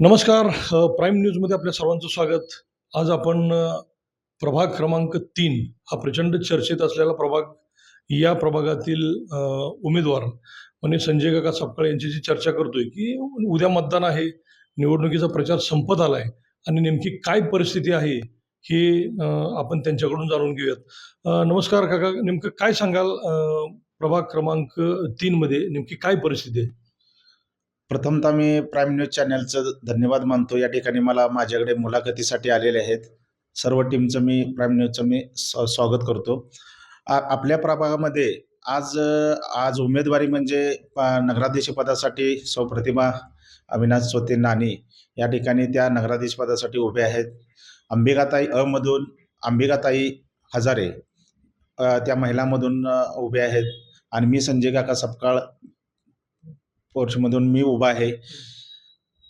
नमस्कार प्राईम न्यूजमध्ये आपल्या सर्वांचं स्वागत. आज आपण प्रभाग क्रमांक तीन हा प्रचंड चर्चेत असलेला प्रभाग या प्रभागातील उमेदवार म्हणजे संजय काका सपकाळ यांची जी चर्चा करतोय की उद्या मतदान आहे निवडणुकीचा प्रचार संपत आलाय आणि नेमकी काय परिस्थिती आहे हे आपण त्यांच्याकडून जाणून घेऊयात. नमस्कार काका नेमकं काय सांगाल प्रभाग क्रमांक तीनमध्ये नेमकी काय परिस्थिती आहे? प्रथमतः मी प्राईम न्यूज चॅनलचं धन्यवाद मानतो. या ठिकाणी मला माझ्याकडे मुलाखतीसाठी आलेले आहेत. सर्व टीमचं मी प्राईम न्यूजचं मी स्वागत करतो. आ- आपल्या प्रभागामध्ये आज आज उमेदवारी म्हणजे नगराधीशपदासाठी नगराध्यक्ष पदासाठी सौ प्रतिमा अविनाश स्वते नानी या ठिकाणी त्या नगराध्यक्ष पदासाठी उभे आहेत. अंबिकाताई अमधून अंबिकाताई हजारे त्या महिलामधून उभे आहेत. आणि मी संजय काका सपकाळ पोर्चमधून मी उभा आहे.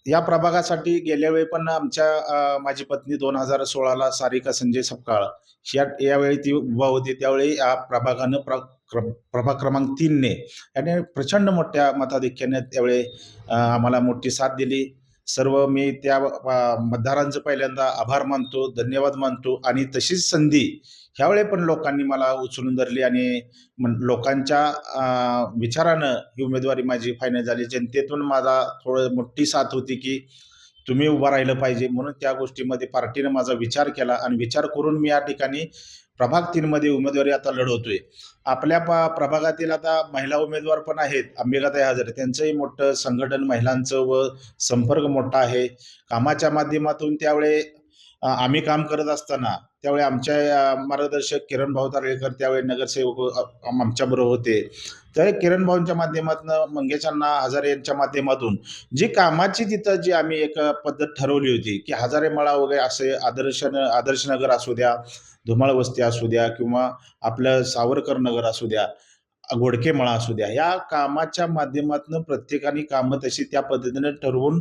या प्रभागासाठी गेल्या वेळी पण आमच्या माझी पत्नी दोन हजार सोळाला सारिका संजय सपकाळ या यावेळी ती उभा होती. त्यावेळी या प्रभागानं प्र प्रभाग क्रमांक तीनने याने प्रचंड मोठ्या मताधिक्याने त्यावेळी आम्हाला मोठी साथ दिली. सर्व मी त्या मतदारांचं पहिल्यांदा आभार मानतो धन्यवाद मानतो आणि तशीच संधी ह्यावेळी पण लोकांनी मला उचलून धरली आणि लोकांच्या विचारानं ही उमेदवारी माझी फायनल झाली. जनतेतून माझा थोडं मोठी साथ होती की तुम्ही उभं राहिलं पाहिजे म्हणून त्या गोष्टीमध्ये पार्टीनं माझा विचार केला आणि विचार करून मी या ठिकाणी प्रभाग तीनमध्ये उमेदवारी आता लढवतोय. आपल्या प प्रभागातील आता महिला उमेदवार पण आहेत. अंबिकाताई हजारे त्यांचंही मोठं संघटन महिलांचं व संपर्क मोठा आहे. कामाच्या माध्यमातून त्यावेळी आम्ही काम करत असताना त्यावेळी आमच्या मार्गदर्शक किरण भाऊ तारळेकर त्यावेळी नगरसेवक आमच्याबरोबर होते. तर किरण भाऊंच्या माध्यमातून मंगेशांना हजारे यांच्या माध्यमातून जी कामाची तिथं जी आम्ही एक पद्धत ठरवली होती की हजारे मळा वगैरे असे आदर्श आदर्श नगर असू द्या धुमाळ वस्ती असू द्या किंवा आपलं सावरकर नगर असू द्या गोडके मळा असू द्या या कामाच्या माध्यमातून प्रत्येकाने कामं तशी त्या पद्धतीने ठरवून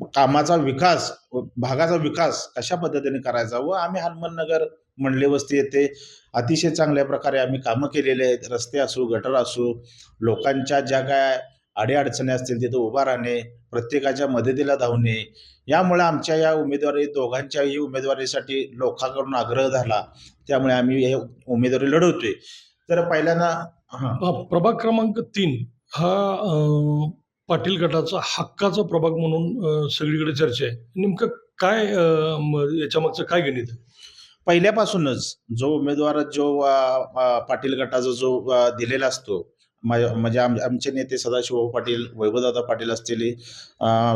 कामाचा विकास भागाचा विकास कशा पद्धतीने करायचा? व आम्ही हनुमाननगर मंडले वस्ती येथे अतिशय चांगल्या प्रकारे आम्ही कामं केलेले आहेत. रस्ते असू गटर असू लोकांच्या ज्या काय अडीअडचणी असतील तिथं उभा राहणे प्रत्येकाच्या मदतीला धावणे यामुळे आमच्या या उमेदवारी दोघांच्याही उमेदवारीसाठी लोकांकडून आग्रह झाला. त्यामुळे आम्ही हे उमेदवारी लढवतोय. तर पहिल्यांदा प्रभाग क्रमांक तीन हा पाटील गटाचा हक्काचा प्रभाग म्हणून सगळीकडे चर्चा आहे. नेमकं काय अ, याच्या मागचं काय गणित पहिल्यापासूनच जो उमेदवार जो पाटील गटाचा जो दिलेला असतो मा- म्हणजे आम आमचे नेते सदाशिव पाटील वैभवदादा पाटील असतील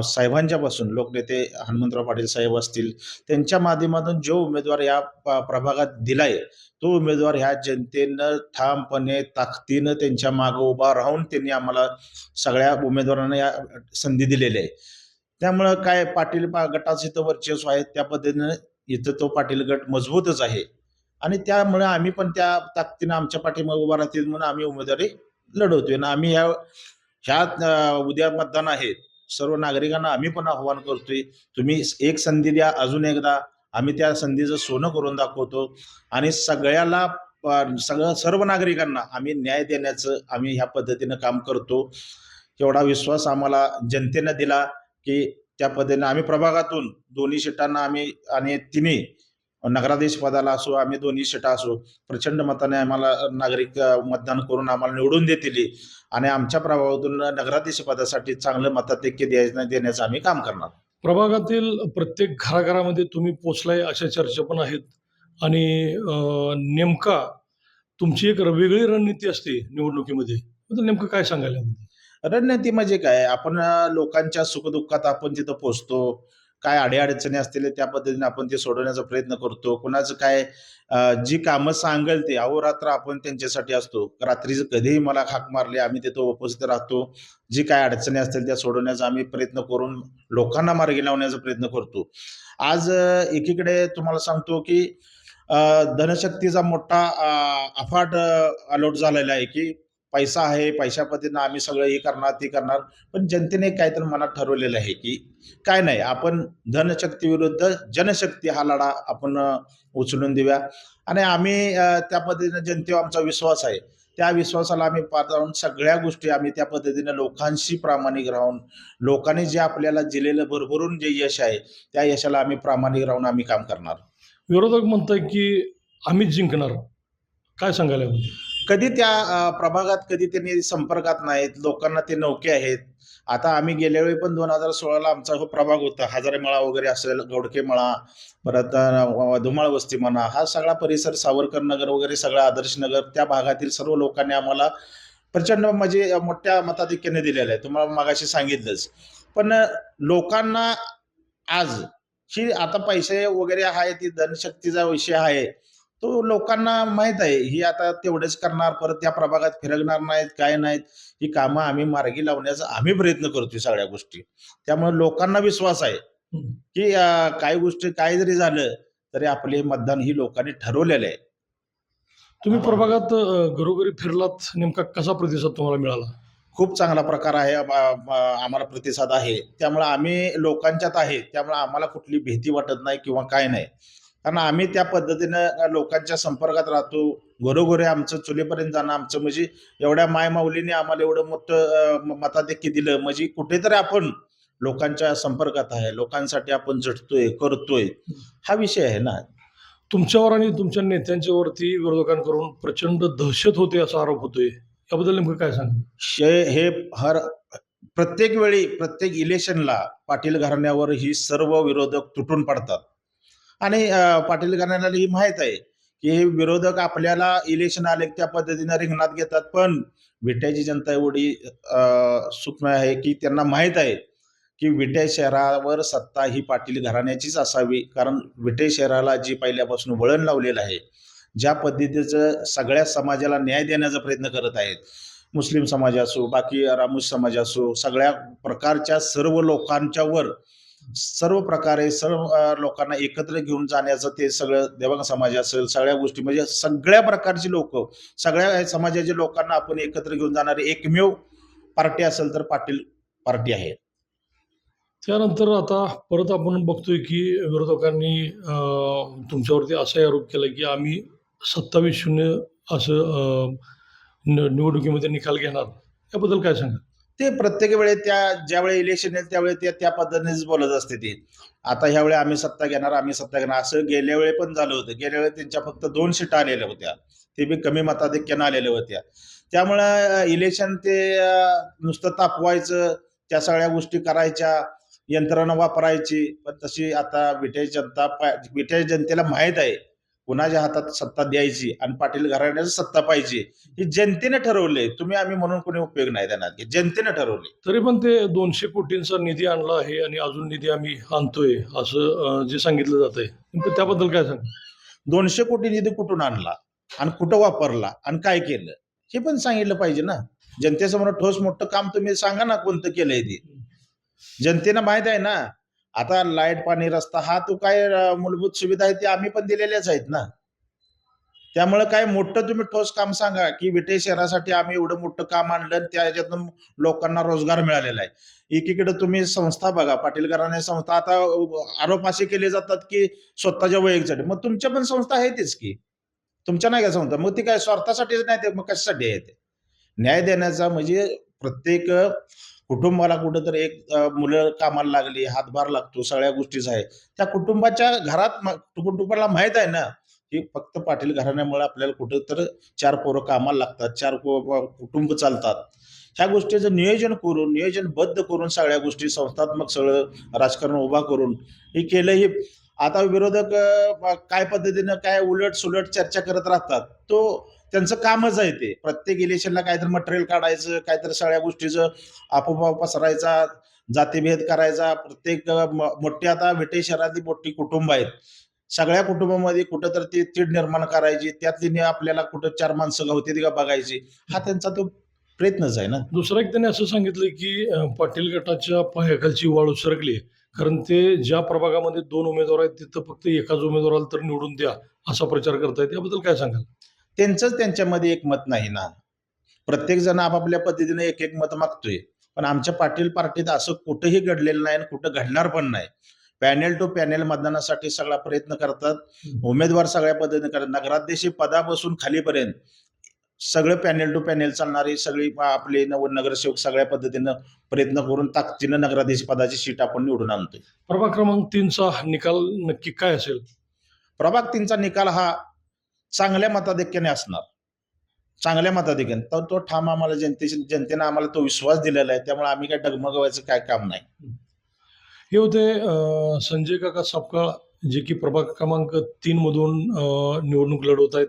साहेबांच्यापासून लोकनेते हनुमंतराव पाटील साहेब असतील त्यांच्या माध्यमातून जो उमेदवार या प- प्रभागात दिलाय तो उमेदवार ह्या जनतेनं ठामपणे ताकदीनं त्यांच्या मागं उभा राहून त्यांनी आम्हाला सगळ्या उमेदवारांना या संधी दिलेली आहे. त्यामुळं काय पाटील पा- गटाचं इथं वर्चस्व आहे त्या पद्धतीनं इथं तो पाटील गट मजबूतच आहे. आणि त्यामुळे आम्ही पण त्या ताकदीनं आमच्या पाठीमागे उभा राहतील म्हणून आम्ही उमेदवारी लढवतोय. ना आम्ही ह्या ह्या उद्या मतदान आहे. सर्व नागरिकांना आम्ही पण आव्हान करतोय. तुम्ही एक संधी द्या अजून एकदा. आम्ही त्या संधीचं सोनं करून दाखवतो. आणि सगळ्याला सगळं सर्व नागरिकांना आम्ही न्याय देण्याचं आम्ही ह्या पद्धतीनं काम करतो. एवढा विश्वास आम्हाला जनतेनं दिला की त्या पद्धतीनं आम्ही प्रभागातून दोन्ही शिटांना आम्ही आणि तिन्ही नगराधीश पदाला असो आम्ही दोन्ही सीटा असो प्रचंड मताने आम्हाला नागरिक मतदान करून आम्हाला निवडून देतील. आणि आमच्या प्रभागातून नगराधीश पदासाठी चांगलं मताधिक्य द्यायचं देण्याचं आम्ही काम करणार. प्रभागातील प्रत्येक घराघरामध्ये तुम्ही पोचलाय अशा चर्चा पण आहेत. आणि नेमका तुमची एक वेगळी रणनीती असते निवडणुकीमध्ये. नेमकं काय सांगायला? रणनीती म्हणजे काय? आपण लोकांच्या सुखदुःखात आपण तिथं पोचतो काय अडीअडचणी असतील त्या पद्धतीने आपण ते सोडवण्याचा प्रयत्न करतो. कुणाचं काय जी कामं सांगेल ते अहोरात्र आपण त्यांच्यासाठी असतो. रात्रीचं कधीही मला हाक मारली आम्ही तिथं उपस्थित राहतो. जी काय अडचणी असतील त्या सोडवण्याचा आम्ही प्रयत्न करून लोकांना मार्गी लावण्याचा प्रयत्न करतो. आज एकीकडे तुम्हाला सांगतो की धनशक्तीचा मोठा अफाट अलॉट झालेला आहे की पैसा आहे पैशा पद्धतीनं आम्ही सगळं हे करणार ते करणार. पण जनतेने काहीतरी मनात ठरवलेलं आहे की काय नाही आपण धनशक्ती विरुद्ध जनशक्ती हा लढा आपण उचलून देऊया. आणि आम्ही त्या पद्धतीनं जनतेवर आमचा विश्वास आहे. त्या विश्वासाला आम्ही पार सगळ्या गोष्टी आम्ही त्या पद्धतीने लोकांशी प्रामाणिक राहून लोकांनी जे आपल्याला दिलेलं भरभरून जे यश आहे त्या यशाला आम्ही प्रामाणिक राहून आम्ही काम करणार. विरोधक म्हणताय की आम्हीच जिंकणार. काय सांगायला कधी त्या प्रभागात कधी त्यांनी संपर्कात नाहीत लोकांना ते नौके आहेत. आता आम्ही गेल्या वेळी पण दोन हजार सोळाला आमचा हो प्रभाग होता हजारे मळा वगैरे असेल गौडके मळा परत धुमाळ वस्ती म्हणा हा सगळा परिसर सावरकर नगर वगैरे सगळा आदर्श नगर त्या भागातील सर्व लोकांनी आम्हाला प्रचंड म्हणजे मोठ्या मताधिक्याने दिलेलं आहे. तुम्हाला मागाशी सांगितलंच. पण लोकांना आज ही आता पैसे वगैरे आहे ती धनशक्तीचा विषय आहे तो लोकांना माहीत आहे. ही आता तेवढेच करणार परत त्या प्रभागात फिरकणार नाहीत काय नाहीत. ही कामं आम्ही मार्गी लावण्याचा आम्ही प्रयत्न करतोय सगळ्या गोष्टी. त्यामुळे लोकांना विश्वास आहे. की काही गोष्टी काय जरी झालं तरी आपले मतदान ही लोकांनी ठरवलेलं आहे. तुम्ही प्रभागात घरोघरी फिरलात नेमका कसा प्रतिसाद तुम्हाला मिळाला? खूप चांगला प्रकार आहे आम- आम- आम्हाला प्रतिसाद आहे. त्यामुळे आम्ही लोकांच्यात आहे. त्यामुळे आम्हाला कुठली भीती वाटत नाही किंवा काय नाही. कारण आम्ही त्या पद्धतीनं लोकांच्या संपर्कात राहतो. घरोघरी आमचं चुलीपर्यंत जाणं आमचं म्हणजे एवढ्या मायमाऊलीने आम्हाला एवढं मोठं मताधिक्य दिलं. म्हणजे कुठेतरी आपण लोकांच्या संपर्कात आहे. लोकांसाठी आपण झटतोय करतोय. हा विषय आहे ना. तुमच्यावर आणि तुमच्या नेत्यांच्या वरती विरोधकांकडून प्रचंड दहशत होते असा आरोप होतोय. याबद्दल नेमकं काय सांग हे हर प्रत्येक वेळी प्रत्येक इलेक्शनला पाटील घराण्यावर ही सर्व विरोधक तुटून पडतात. आणि पाटील घराण्याला ही माहीत आहे की विरोधक आपल्याला इलेक्शन आले की त्या पद्धतीने रिंगणात घेतात. पण विट्याची जनता एवढी अं, सूक्ष्म आहे की त्यांना माहीत आहे की विटे शहरावर सत्ता ही पाटील घराण्याचीच असावी. कारण विटे शहराला जी पहिल्यापासून वळण लावलेलं आहे ज्या पद्धतीचं सगळ्या समाजाला न्याय देण्याचा प्रयत्न करत आहेत. मुस्लिम समाज असो बाकी रामूस समाज असो सगळ्या प्रकारच्या सर्व लोकांच्यावर सर्व प्रकारे सर्व लोकांना एकत्र घेऊन जाण्याचं ते सगळं देवांग समाज असेल सगळ्या गोष्टी म्हणजे सगळ्या प्रकारची लोक सगळ्या समाजाच्या लोकांना आपण एकत्र घेऊन जाणारी एकमेव पार्टी असेल तर पाटील पार्टी आहे. त्यानंतर आता परत आपण बघतोय की विरोधकांनी तुमच्यावरती असाही आरोप केला की आम्ही सत्तावीस शून्य असं निवडणुकीमध्ये निकाल घेणार. याबद्दल काय सांगा ते प्रत्येक वेळे त्या ज्यावेळी इलेक्शन येईल त्यावेळी ते त्या पद्धतीनेच बोलत असते ते. आता ह्यावेळी आम्ही सत्ता घेणार आम्ही सत्ता घेणार. असं गेल्या वेळी पण झालं होतं. गेल्या वेळी त्यांच्या फक्त दोन सीटा आलेल्या होत्या. ते बी कमी मताधिक्यानं आलेल्या होत्या. त्यामुळं इलेक्शन ते नुसतं तापवायचं त्या सगळ्या गोष्टी करायच्या यंत्रणा वापरायची. पण तशी आता विटे जनता पा- जनतेला माहीत आहे. कुणाच्या हातात सत्ता द्यायची आणि पाटील घराण्याची सत्ता पाहिजे ही जनतेने ठरवले. तुम्ही आम्ही म्हणून कोणी उपयोग नाही देणार. जनतेने ठरवले. तरी पण ते दोनशे कोटींचा निधी आणला आहे आणि अजून निधी आम्ही आणतोय असं जे सांगितलं जात आहे त्याबद्दल काय सांगा? दोनशे कोटी निधी कुठून आणला आणि कुठं वापरला आणि काय केलं? हे पण सांगितलं पाहिजे ना. जनतेसमोर ठोस मोठं काम तुम्ही सांगा ना कोणतं केलंय ते. जनतेनं माहीत आहे ना आता लाइट पाणी रस्ता हा तो काय मूलभूत सुविधा आहे ती आम्ही पण दिलेल्याच आहेत ना. त्यामुळे काय मोठं तुम्ही ठोस काम सांगा की विटे शहरासाठी आम्ही एवढं मोठं काम आणलं आणि त्याच्यातून लोकांना रोजगार मिळालेला आहे. एकीकडे तुम्ही संस्था बघा पाटील घराणे संस्था. आता आरोप असे केले जातात की स्वतःच्या वैयक्तिक मग तुमच्या पण संस्था आहेतच की. तुमच्या नाही का संस्था? मग ती काय स्वार्थासाठीच नाही ते मग कशासाठी आहे ते? न्याय देण्याचा म्हणजे प्रत्येक कुटुंबाला कुठंतरी एक मुलं कामाला लागली हातभार लागतो सगळ्या गोष्टीच आहे. त्या कुटुंबाच्या घरात कुटुंबाला माहीत आहे ना की फक्त पाटील घराण्यामुळे आपल्याला कुठं तर चार पोरं कामाला लागतात चार कुटुंब चालतात. ह्या गोष्टीचं नियोजन करून नियोजनबद्ध करून सगळ्या गोष्टी संस्थात्मक सगळं राजकारण उभा करून हे केलं हे आता विरोधक काय पद्धतीनं काय उलट सुलट चर्चा करत राहतात तो त्यांचं कामच आहे ते. प्रत्येक इलेक्शनला काहीतरी मटेरियल काढायचं काहीतरी सगळ्या गोष्टीचं आपोआप पसरायचा जातीभेद करायचा. प्रत्येक मोठी आता विटे शहरातली मोठी कुटुंब आहेत. सगळ्या कुटुंबामध्ये कुठं तर ती तीड निर्माण करायची त्यातली आपल्याला कुठं चार माणसं गावते का बघायची हा त्यांचा तो प्रयत्नच आहे ना. दुसरं एक त्यांनी असं सांगितलं की पाटील गटाच्या पायाखालची वाळू सरकली कारण ते ज्या प्रभागामध्ये दोन उमेदवार आहेत तिथं फक्त एकाच उमेदवाराला तर निवडून द्या असा प्रचार करतायत. याबद्दल काय सांगाल? त्यांचंच त्यांच्यामध्ये एक मत नाही ना. प्रत्येक जण आपापल्या पद्धतीने एक एक मत मागतोय. पण आमच्या पाटील पार्टीत असं कुठंही घडलेलं नाही आणि कुठं घडणार पण नाही. पॅनेल टू पॅनेल मतदानासाठी सगळा प्रयत्न करतात. उमेदवार सगळ्या पद्धतीने करतात. नगराध्यक्ष पदापासून खालीपर्यंत सगळं पॅनेल टू पॅनेल चालणारी सगळी आपले नव नगरसेवक सगळ्या पद्धतीनं प्रयत्न करून ताकदीनं नगराध्यक्ष पदाची सीट आपण निवडून आणतोय. प्रभाग क्रमांक तीनचा निकाल नक्की काय असेल? प्रभाग तीनचा निकाल हा चांगल्या मताधिक्याने असणार. चांगल्या मताधिक्याने. तर तो ठाम आम्हाला जनतेशी जनतेनं आम्हाला तो विश्वास दिलेला आहे. त्यामुळे आम्ही काय डगमगवायचं काय काम नाही. हे होते संजय काका सपकाळ जे की प्रभाग क्रमांक तीन मधून निवडणूक लढवत आहेत.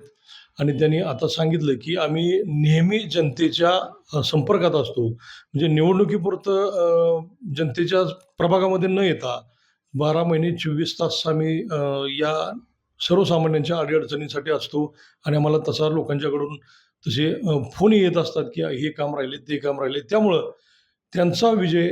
आणि त्यांनी आता सांगितलं की आम्ही नेहमी जनतेच्या संपर्कात असतो. म्हणजे निवडणुकीपुरतं जनतेच्या प्रभागामध्ये न येता बारा महिने चोवीस तास आम्ही या सर्वसामान्यांच्या अडीअडचणींसाठी असतो. आणि आम्हाला तसा लोकांच्याकडून तसे फोन येत असतात की हे काम राहिले ते काम राहिले. त्यामुळं त्यांचा विजय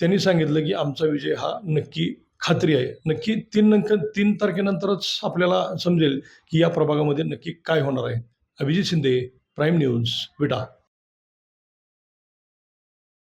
त्यांनी सांगितलं की आमचा विजय हा नक्की खात्री आहे. नक्की तीन नंतर तीन तारखेनंतरच आपल्याला समजेल की या प्रभागामध्ये नक्की काय होणार आहे. Abhijit Shinde prime news Vita.